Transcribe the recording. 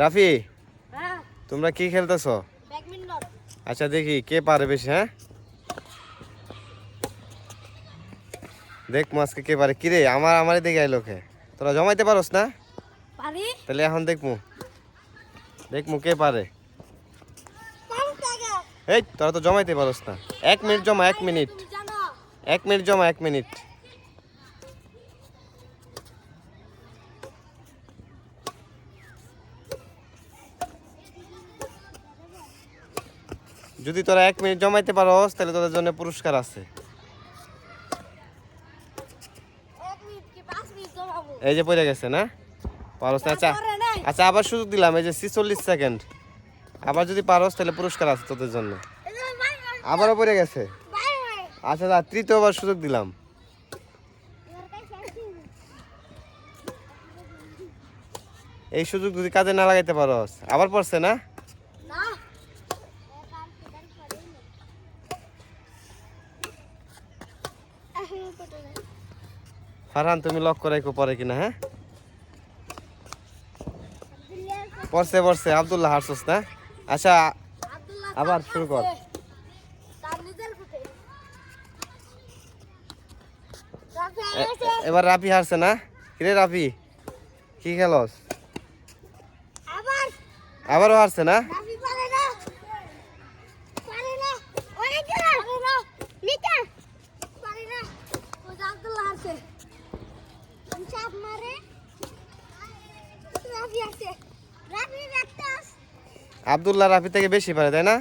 রাফি হ্যাঁ? তোমরা কি খেলতেছো? আচ্ছা দেখি কে পারে বেশি হ্যাঁ? দেখ মাছকে কে পারে। কিরে আমার আমারই দেখে আইলো খে তোরা জমাইতে পারোস না? পারি? তাহলে এখন দেখমু দেখমু কে পারে। এই তোরা তো জমাইতে পারোস না। এক মিনিট জমা এক মিনিট। এক মিনিট জমা এক মিনিট। যদি তোরা এক মিনিট জমাইতে পারোস তাহলে তোদের জন্য পুরস্কার আছে। এই যে পড়ে গেছে না? পারোস না? আচ্ছা আচ্ছা আবার সুযোগ দিলাম এই যে ছিচল্লিশ সেকেন্ড। আবার যদি পারোস তাহলে পুরস্কার আছে তোদের জন্য। আবারও পড়ে গেছে? আচ্ছা দা তৃতীয়বার সুযোগ দিলাম। এই সুযোগ যদি কাজে না লাগাইতে পারোস আবার পড়ছে না? ফারহান তুমি লক করাই পরে কিনা হ্যাঁ? পড়ছে পড়ছে। আব্দুল্লাহ হারছস না? আচ্ছা আবার শুরু কর। এবার রাফি হারছে না? কিরে রাফি? কি খেলস? আবার। আবারও হারছে না পারে না অনেক পারে না নিতা পারে না ও যে আব্দুল্লাহ আছে চাপ মারে রাফি আছে রাফি রাখতাস আব্দুল্লাহ রাফি থেকে বেশি পারে তাই না?